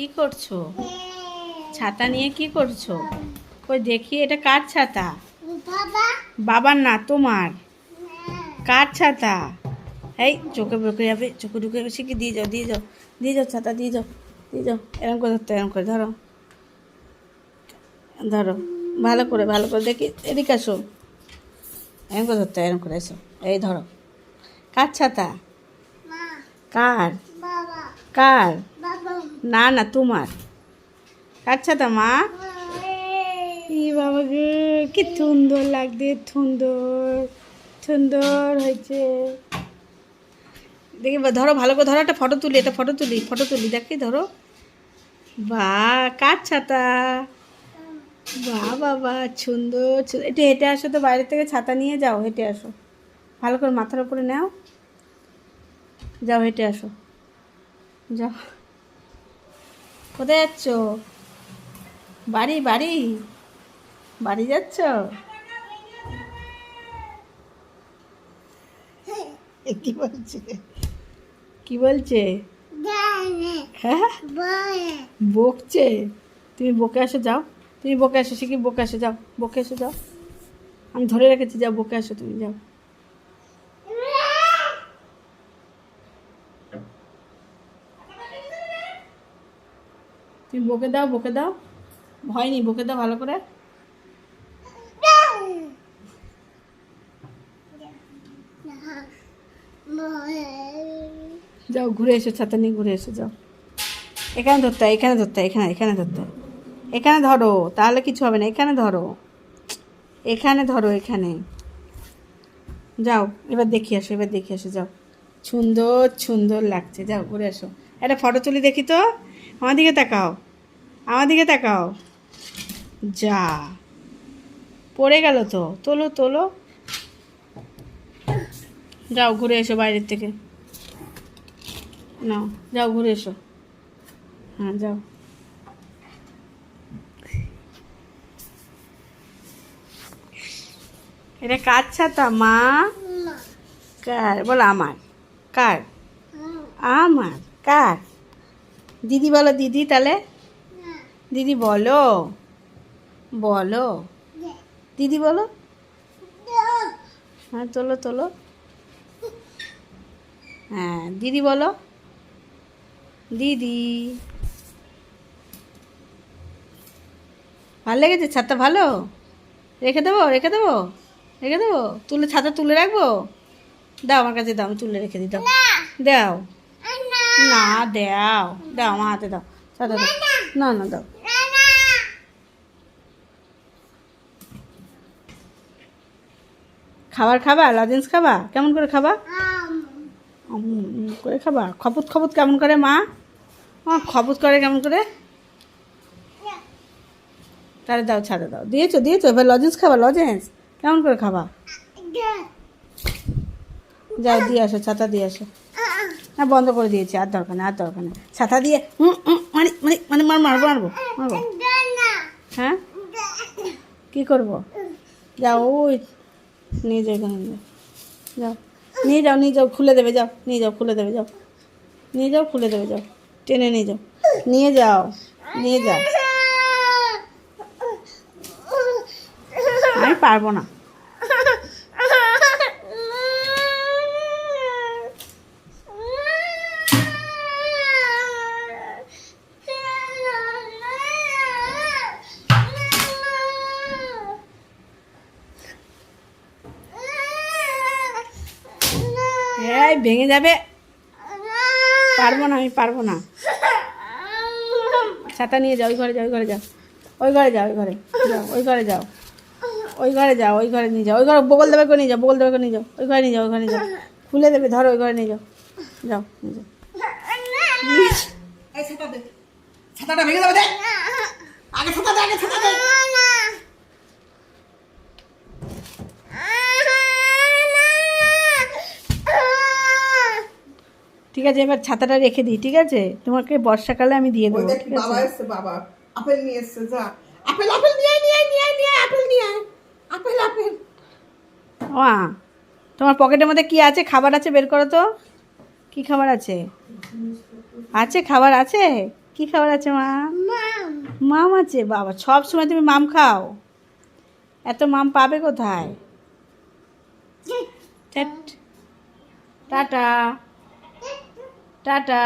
কি করছ? ছাতা নিয়ে কি করছ? কই দেখি এটা কার ছাতা? বাবার না তোমার? কার ছাতা? এই চোখে ঢুকে যাবে চোখে ঢুকে যাবে শিখে দিয়ে যাও দিয়ে যাও দিয়ে যাও ছাতা দিয়ে যাও দিয়ে যাও। এরকম করে ধরতে এরকম করে ধরো। ধরো ভালো করে ভালো করে দেখি এদিকে আসো। এরকম করে ধরতে হয়, এরকম করে এসো এই ধরো। কার ছাতা? কার? কার? না না, তোমার। কার ছাতা মা। ই বাবা গো, কি সুন্দর লাগছে, সুন্দর সুন্দর হয়েছে। দেখি ধরো, ভালো করে ধরো, একটা ফটো তুলি, একটা ফটো তুলি ফটো তুলি, দেখি ধরো। বা কার ছাতা বা বাবা সুন্দর একটু হেঁটে আসো তো, বাইরে থেকে ছাতা নিয়ে যাও, হেঁটে আসো। ভালো করে মাথার উপরে নাও। যাও, হেঁটে আসো। যাও। কোথায় যাচ্ছ? বাড়ি বাড়ি? বাড়ি যাচ্ছ? কি বলছে? কি বলছে? হ্যাঁ? বকছে? তুমি বকে আসো যাও। তুমি বকে আসো সে কি বকে আসো? যাও বকে আসো যাও। আমি ধরে রেখেছি যাও বকে আসো তুমি যাও। তুমি বকে দাও বকে দাও। ভয় নেই, বকে দাও ভালো করে। যাও, ঘুরে এসো, ছাতা নিয়ে ঘুরে এসো, যাও। এখানে ধরতে এখানে ধরতে এখানে এখানে ধরতে এখানে ধরো, তাহলে কিছু হবে না, এখানে ধরো। এখানে ধরো, এখানে। যাও, এবার দেখি আসো, এবার দেখি আসো, যাও। সুন্দর সুন্দর লাগছে, যাও, ঘুরে আসো একটা ফটো তুলি দেখি তো? আমার দিকে তাকাও। আমার দিকে তাকাও। যা। পড়ে গেল তো। তোলো তোলো। যাও ঘুরে এসো বাইরের থেকে। নাও যাও ঘুরে এসো। হ্যাঁ যাও। এটা কার ছাতা মা? কার? বলো আমার। কার? আমার। কার? দিদি বলো দিদি তাহলে? দিদি বলো। বলো। দিদি বলো। হ্যাঁ তোলো তোলো। হ্যাঁ দিদি বলো। দিদি। ভালো লেগেছে? ছাতা ভালো? রেখে দেবো রেখে দেবো রেখে দেবো? তুলে ছাতা তুলে রাখব? দাও আমার কাছে দাও আমি তুলে রেখে দিই দাও। দাও। না। দাও দাও আমার হাতে দাও। ছাতা দাও। না না দাও। খাবার খাবা? লজেন্স খাবা? কেমন করে খাবা? করে খাবা? খপুত খপুত কেমন করে মা? খপুত করে কেমন করে? তাহলে দাও ছাড়ে দাও। দিয়েছ দিয়েছ? এবার লজেন্স খাবা? লজেন্স? কেমন করে খাবা? যাও দিয়ে আসো ছাতা দিয়ে আসো। হ্যাঁ বন্ধ করে দিয়েছি আর দরকার নেই আর দরকার নেই। ছাতা দিয়ে হুম, হুম, মানে মানে মানে মার মারবো মারবো। মারবো হ্যাঁ? কী করব? যাও ওই নিয়ে যাও এখানে নিয়ে যাও। যাও। নিয়ে যাও নিয়ে যাও, খুলে দেবে, যাও। নিয়ে যাও, খুলে দেবে, যাও। নিয়ে যাও, খুলে দেবে, যাও। টেনে নিয়ে যাও। নিয়ে যাও নিয়ে যাও। আমি পারব না। এই ভেঙে যাবে পারব না আমি পারব না ছাতা নিয়ে যাও ওই ঘরে যাও ওই ঘরে যাও ওই ঘরে যাও ওই ঘরে যাও ওই ঘরে যাও ওই ঘরে যাও ওই ঘরে নিয়ে যাও ওই ঘরে বগল দেবে করে নিয়ে যাও বগল দেবে করে নিয়ে যাও ওই ঘরে নিয়ে যাও ওই ঘরে নিয়ে যাও খুলে দেবে ধরো ওই ঘরে নিয়ে যাও যাও নিয়ে যাও ছাতাটা ভেঙে যাবে আগে ছাতা দে আগে ছাতা দে ঠিক আছে এবার ছাতাটা রেখে দিই ঠিক আছে? তোমাকে বর্ষাকালে আমি দিয়ে দেবো ঠিক বাবা আছে এসছে বাবা? আপেল নিয়ে এসছে যা। আপেল আপেল নিয়ে নিয়ে নিয়ে নিয়ে আপেল নিয়ে আপেল আপেল। ও তোমার পকেটের মধ্যে কি আছে? খাবার আছে বের করো তো। কি খাবার আছে? আছে খাবার আছে? কি খাবার আছে মা? মাম। আছে বাবা সব সময় তুমি মাম খাও। এত মাম পাবে কোথায়। টাটা। টাটা